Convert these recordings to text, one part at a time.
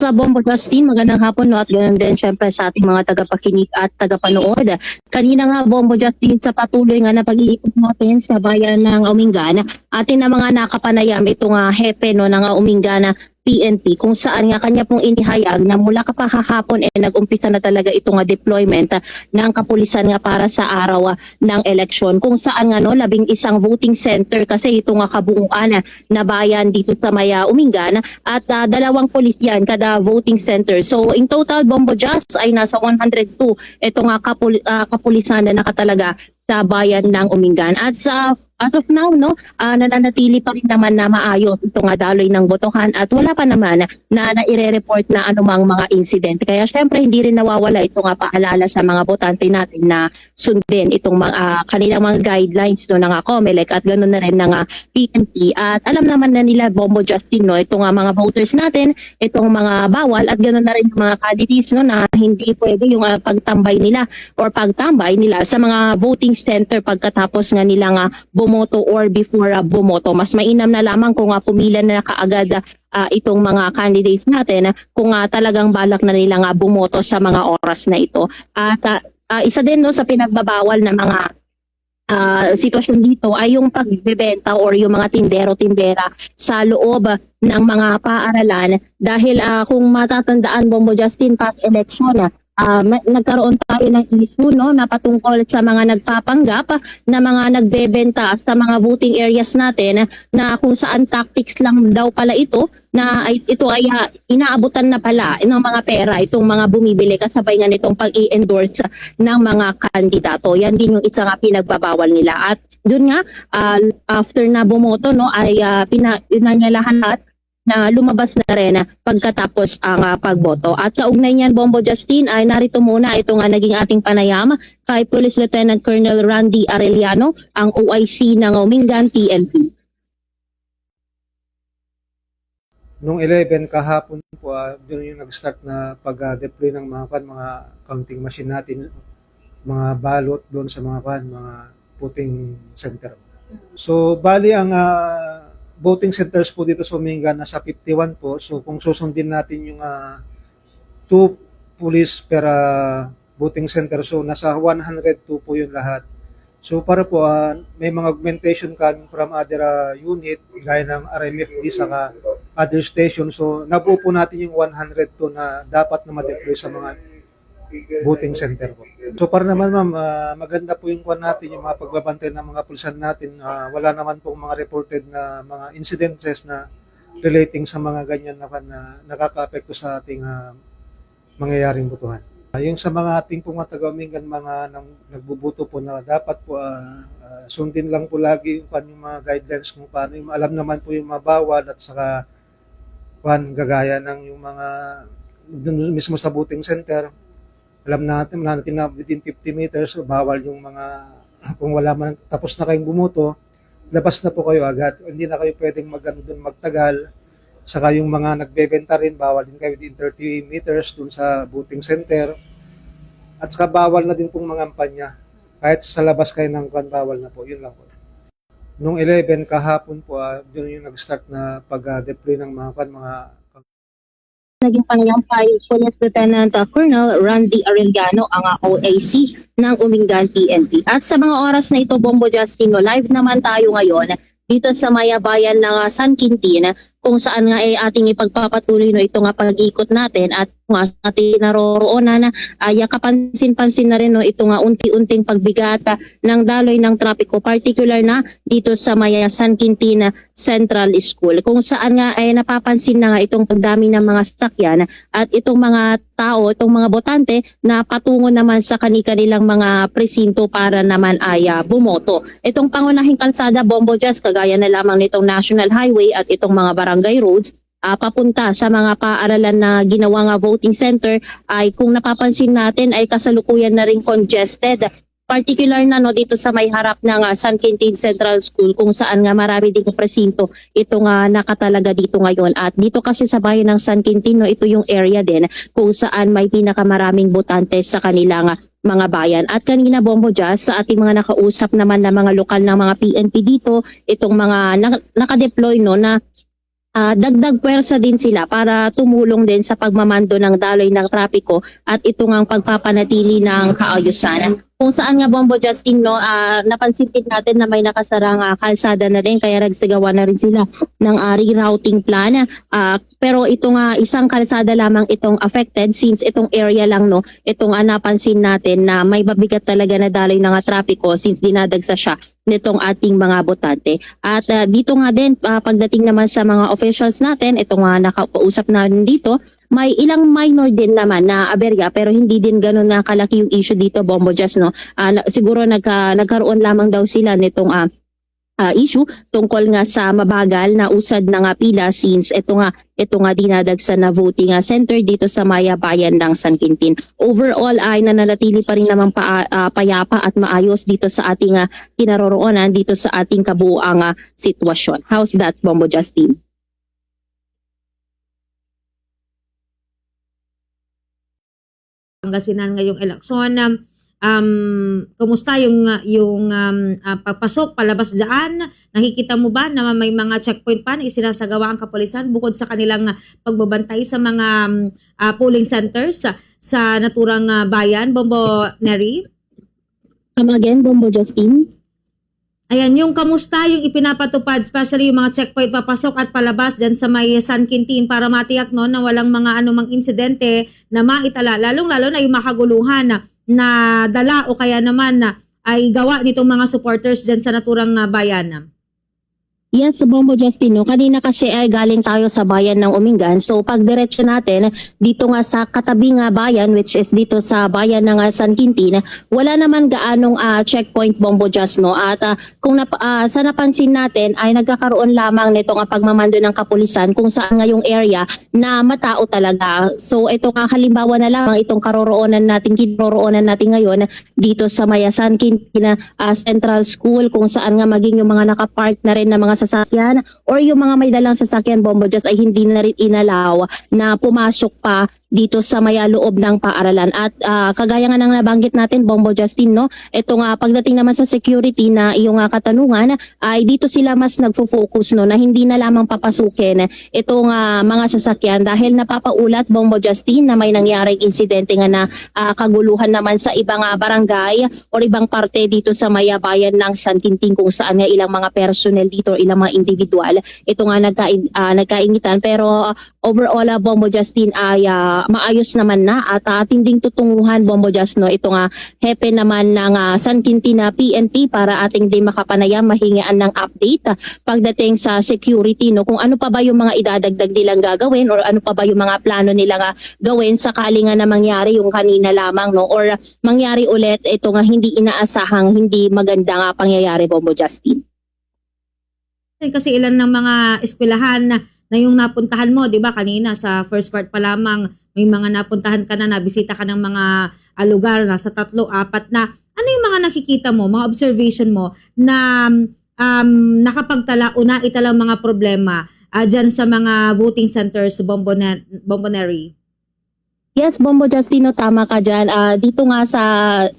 sa Bombo Justin, magandang hapon no at ganoon din syempre sa ating mga tagapakinig at tagapanood. Kanina nga Bombo Justin sa patuloy nga na pag-iikot natin sa bayan ng Umingan, atin na mga nakapanayam ito nga hepe no ng Umingan PNP kung saan nga kanya pong inihayag na mula kapahahapon eh nag-umpisa na talaga ito nga deployment ah, ng kapulisan nga para sa araw ah, ng eleksyon kung saan nga no labing isang voting center kasi ito nga kabuuan na bayan dito sa Maya Umingan at ah, dalawang pulisyan kada voting center. So in total Bombo Just ay nasa 102 ito nga kapul- ah, kapulisan na nakatalaga sa bayan ng Umingan. At sa as of now no, ah, nananatili pa rin naman na maayos ito nga daloy ng botohan at wala pa naman na naire-report na anumang mga incident. Kaya syempre hindi rin nawawala ito nga paalala sa mga botante natin na sundin itong mga ah, kanilang mga guidelines no ng COMELEC at ganoon na rin ng ah, PNP at alam naman na nila Bombo Justin no itong nga mga voters natin itong mga bawal at ganoon na rin yung mga candidates no na hindi pwede yung ah, pagtambay nila or pagtambay nila sa mga voting center pagkatapos nga nila nga bumoto or before ah, bumoto. Mas mainam na lamang kung nga pumila na kaagad ah, itong mga candidates natin ah, kung nga talagang balak na nila nga bumoto sa mga oras na ito. At ah, ah, isa din no sa pinagbabawal na mga ah, sitwasyon dito ay yung pagbebenta or yung mga tindero-tindera sa loob ng mga paaralan. Dahil ah, kung matatandaan Bombo Justin past election ah, ma- nagkaroon tayo ng issue no na patungkol sa mga nagpapanggap na mga nagbebenta sa mga voting areas natin na kung saan tactics lang daw pala ito na ito ay ah, inaabutan na pala ng mga pera itong mga bumibili kasabay nga nitong pag-i-endorse ng mga kandidato. Yan din yung isa nga pinagbabawal nila. At dun nga, ah, after na bumoto, no, ay uh, pina, lahat na lumabas na rin pagkatapos ang ah, pagboto. At kaugnay niyan, Bombo Justin, ay narito muna ito nga naging ating panayam kay Police Lieutenant Colonel Randy Arellano, ang OIC ng Umingan PNP. Nung 11 kahapon po, ah, doon yung nag-start na pag-deploy ng mga kan, mga counting machine natin, mga balot doon sa mga kan, mga voting center. So, bali ang ah, voting centers po dito sa Uminga nasa 51 po. So, kung susundin natin yung ah, two police per ah, voting center, so nasa 102 po yun lahat. So para po ah, may mga augmentation coming from other ah, unit gaya ng RMFD saka other station. So nabuo po natin yung 102 na dapat na ma-deploy sa mga voting center po. So para naman ma'am, ah, maganda po yung kwan natin, yung mga pagbabantay ng mga pulsan natin. Ah, wala naman po mga reported na mga incidences na relating sa mga ganyan na, na nakaka-apekto sa ating ah, mangyayaring botohan. Ah, yung sa mga ating pong mga taga-umingan, mga nang, nagbubuto po na dapat po ah, ah, sundin lang po lagi yung, yung mga guidelines kung paano. Yung, alam naman po yung mga at saka kwan, gagaya ng yung mga dun mismo sa voting center. Alam natin, wala natin na within 50 meters, bawal yung mga, kung wala man, tapos na kayong bumuto, labas na po kayo agad. Hindi na kayo pwedeng mag, ano, dun magtagal. Saka yung mga nagbebenta rin, bawal din kayo within 30 meters dun sa voting center. At saka bawal na din pong mga kampanya. Kahit sa labas kayo ng kwan, bawal na po. Yun lang po. Nung 11 kahapon po, ah, yun yung nag-start na pag-deploy ng mga kwan, mga Naging panayam kay Police Lieutenant Colonel Randy Arellano, ang OAC ng Umingan PNP. At sa mga oras na ito, Bombo Justino, live naman tayo ngayon dito sa Mayabayan ng uh, San Quintin kung saan nga ay ating ipagpapatuloy no ito nga pag-ikot natin at nga ating naroroonan na ay kapansin-pansin na rin no ito nga unti-unting pagbigat ah, ng daloy ng trapiko particular na dito sa Maya San Quintin Central School kung saan nga ay napapansin na nga itong pagdami ng mga sasakyan at itong mga tao, itong mga botante na patungo naman sa kani-kanilang mga presinto para naman ay ah, bumoto. Itong pangunahing kalsada Bombo Jazz kagaya na lamang nitong National Highway at itong mga barangay roads ah, papunta sa mga paaralan na ginawa nga voting center ay kung napapansin natin ay kasalukuyan na rin congested. Particular na no dito sa may harap ng ah, San Quintin Central School kung saan nga marami ding presinto. Ito nga nakatalaga dito ngayon. At dito kasi sa bayan ng San Quintin no ito yung area din kung saan may pinakamaraming botante sa kanilang mga bayan. At kanina Bombo Jazz, sa ating mga nakausap naman na mga lokal ng mga PNP dito, itong mga nak- nakadeploy no na ah, dagdag pwersa din sila para tumulong din sa pagmamando ng daloy ng trapiko at ito nga ang pagpapanatili ng kaayusan. Kung saan nga Bombo Justin no, ah, napansin din natin na may nakasarang ah, kalsada na rin kaya nagsagawa na rin sila ng ah, rerouting plan. Ah, pero ito nga isang kalsada lamang itong affected since itong area lang no, itong ah, napansin natin na may mabigat talaga na daloy ng ah, trapiko since dinadagsa siya nitong ating mga botante. At ah, dito nga din ah, pagdating naman sa mga officials natin, ito nga nakausap natin dito, may ilang minor din naman na aberya pero hindi din gano'n na kalaki yung issue dito Bombo Just no. Na- siguro nagka, nagkaroon lamang daw sila nitong ah, ah, issue tungkol nga sa mabagal na usad na nga pila since ito nga ito nga dinadagsa na voting ah, center dito sa Maya Bayan ng San Quintin. Overall ay nananatili pa rin naman pa, ah, payapa at maayos dito sa ating ah, kinaroroonan dito sa ating kabuuang ah, sitwasyon. How's that Bombo Justin? Pangasinan ngayong eleksyon. Um, um, kumusta yung yung um, ah, pagpasok palabas diyan? Nakikita mo ba na may mga checkpoint pa na isinasagawa ang kapulisan bukod sa kanilang ah, pagbabantay sa mga um, ah, polling centers sa, sa naturang ah, bayan, Bombo Neri? Come again, Bombo Justin? Ayan, yung kamusta yung ipinapatupad, especially yung mga checkpoint papasok at palabas dyan sa may San Quintin para matiyak no, na walang mga anumang insidente na maitala, lalong-lalo na yung makaguluhan na, dala o kaya naman na ay gawa nitong mga supporters dyan sa naturang ah, bayan. Yes, Bombo Justino. Kanina kasi ay galing tayo sa bayan ng Umingan. So pagdiretso natin dito nga sa katabi nga bayan which is dito sa bayan ng ah, San Quintin, wala naman gaanong ah, checkpoint Bombo Justino. At ah, kung nap- ah, sa napansin natin ay nagkakaroon lamang nito nga pagmamando ng kapulisan kung saan nga yung area na matao talaga. So ito nga halimbawa na lamang itong karoroonan natin, kinaroroonan natin ngayon dito sa Maya San Quintin ah, Central School kung saan nga maging yung mga nakapark na rin na mga sasakyan or yung mga may dalang sasakyan bombo just ay hindi na rin inalaw na pumasok pa dito sa maya loob ng paaralan. At ah, kagaya nga ng nabanggit natin Bombo Justin no? Ito nga pagdating naman sa security na iyong nga katanungan ay dito sila mas nagfo-focus no? Na hindi na lamang papasukin itong ah, mga sasakyan. Dahil napapaulat Bombo Justin na may nangyaring insidente nga na ah, kaguluhan naman sa ibang ah, barangay o ibang parte dito sa Maya Bayan ng San Quintin kung saan nga ilang mga personnel dito, ilang mga individual, ito nga nagkain, ah, nagkainitan. Pero overall, ah, Bombo Justin ay ah, maayos naman na at uh, tinding tutunguhan Bombo Just no. Ito nga hepe naman ng ah, San Quintin na PNP para ating din makapanayam, mahingian ng update ah, pagdating sa security no. Kung ano pa ba yung mga idadagdag nilang gagawin or ano pa ba yung mga plano nilang ah, gawin sakali nga na mangyari yung kanina lamang no or ah, mangyari ulit ito nga hindi inaasahang hindi maganda nga pangyayari Bombo Justin. Kasi ilan ng mga eskwelahan na, na yung napuntahan mo, 'di ba? Kanina sa first part pa lamang may mga napuntahan ka na, nabisita ka ng mga ah, lugar nasa tatlo, apat na. Ano yung mga nakikita mo, mga observation mo na um, nakapagtala o naitalang mga problema uh, dyan sa mga voting centers sa Bombone- Bomboneri? Yes, Bombo Justino, tama ka dyan. Ah, dito nga sa,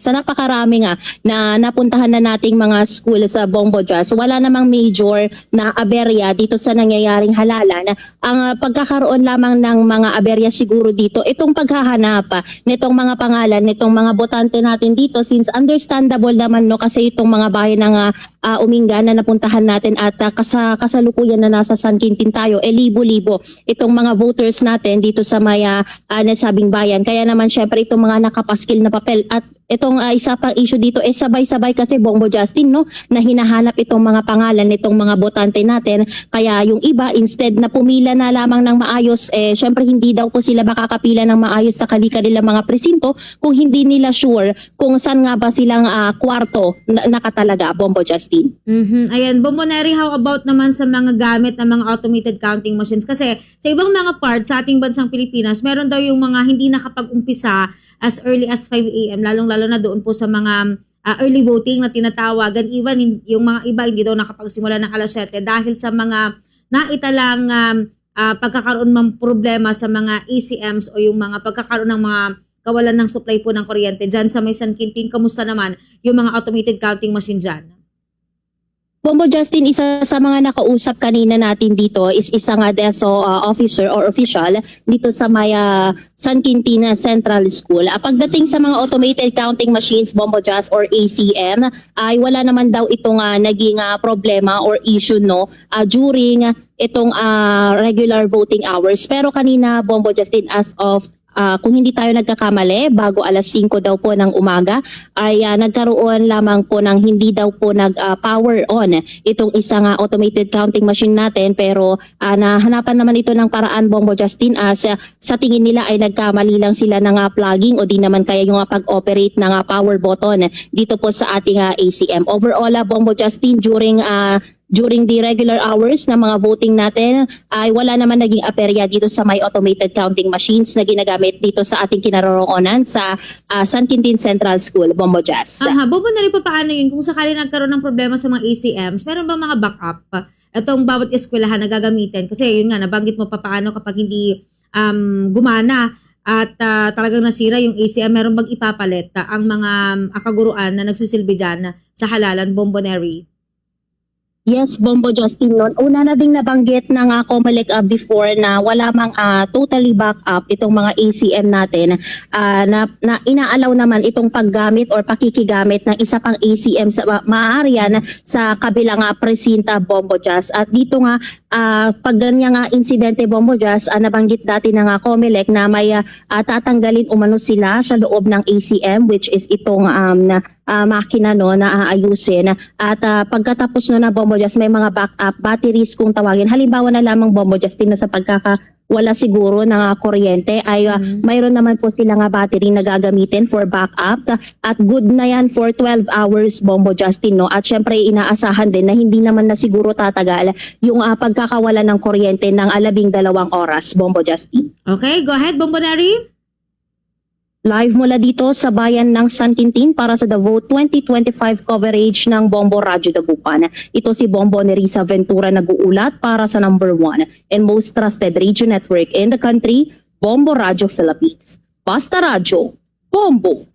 sa napakarami nga na napuntahan na nating mga school sa Bombo Just, wala namang major na aberya dito sa nangyayaring halalan. Ang ah, pagkakaroon lamang ng mga aberya siguro dito, itong paghahanap ah, nitong mga pangalan, nitong mga botante natin dito since understandable naman no kasi itong mga bayan ng ah, ah, Uminga na napuntahan natin at ah, kasa, kasalukuyan na nasa San Quintin tayo, eh libo-libo itong mga voters natin dito sa maya uh, nasabing bayan. Kaya naman syempre itong mga nakapaskil na papel at itong ah, isa pang issue dito eh sabay-sabay kasi Bongo Justin no na hinahanap itong mga pangalan nitong mga botante natin kaya yung iba instead na pumila na lamang ng maayos eh syempre hindi daw po sila makakapila ng maayos sa kanilang mga presinto kung hindi nila sure kung saan nga ba silang ah, kwarto na, nakatalaga Bombo Justin. Mhm. Ayan, Bomboneri, how about naman sa mga gamit ng mga automated counting machines? Kasi sa ibang mga parts sa ating bansang Pilipinas, meron daw yung mga hindi nakapag-umpisa as early as 5 a.m. Lalong-lalo na doon po sa mga ah, early voting na tinatawagan. Even in- yung mga iba hindi daw nakapagsimula ng alas 7 dahil sa mga naitalang um, ah, pagkakaroon ng problema sa mga ECMs o yung mga pagkakaroon ng mga kawalan ng supply po ng kuryente. Diyan sa may San Quintin, kamusta naman yung mga automated counting machine dyan? Bombo Justin, isa sa mga nakausap kanina natin dito is isang uh, DESO uh, officer or official dito sa may uh, San Quintina Central School. Uh, pagdating sa mga automated counting machines, Bombo Just or ACM, ay wala naman daw itong uh, naging uh, problema or issue no uh, during itong uh, regular voting hours. Pero kanina, Bombo Justin, as of Ah, kung hindi tayo nagkakamali, bago alas 5 daw po ng umaga, ay ah, nagkaroon lamang po ng hindi daw po nag-power on itong isang ah, automated counting machine natin. Pero ah, nahanapan naman ito ng paraan, Bombo Justin, as ah, sa tingin nila ay nagkamali lang sila ng ah, plugging o di naman kaya yung ah, pag-operate ng ah, power button dito po sa ating ah, ACM. Overall, ah, Bombo Justin, during ah, during the regular hours ng mga voting natin ay wala naman naging aperya dito sa may automated counting machines na ginagamit dito sa ating kinaroroonan sa ah, San Quintin Central School, Bombo Jazz. Aha, bobo na rin pa paano yun kung sakali nagkaroon ng problema sa mga ACMs, meron ba mga backup? Itong bawat eskwelahan na gagamitin? Kasi yun nga, nabanggit mo pa paano kapag hindi um, gumana at ah, talagang nasira yung ACM, meron bang ipapalit ang mga um, akaguruan na nagsisilbi dyan sa halalan, bombonary? Yes, Bombo Justin noon. Una na ding nabanggit ng uh, Comelec ah, before na wala mang ah, totally back up itong mga ACM natin ah, na, na inaalaw naman itong paggamit or pakikigamit ng isa pang ACM sa ma- maaari yan sa kabilang uh, presinta Bombo Jazz. At dito nga ah, pag ganyan nga insidente Bombo Jazz, ah, nabanggit dati ng uh, Comelec na may ah, ah, tatanggalin umano sila sa loob ng ACM which is itong um, na, ah, makina no na aayusin at ah, pagkatapos no na Bombo Just may mga backup batteries kung tawagin. Halimbawa na lamang Bombo Justin na sa pagkaka wala siguro ng kuryente. Ay ah, Mhm. mayroon naman po sila nga battery na gagamitin for backup. At good na yan for 12 hours Bombo Justin no? At syempre inaasahan din na hindi naman na siguro tatagal yung ah, pagkakawala ng kuryente ng alabing dalawang oras Bombo Justin Okay, go ahead, bombonary. Live mula dito sa bayan ng San Quintin para sa The Vote 2025 coverage ng Bombo Radyo Dagupan. Ito si Bombo Nerissa Ventura nag-uulat para sa number one and most trusted radio network in the country, Bombo Radyo Philippines. Basta Radyo, Bombo!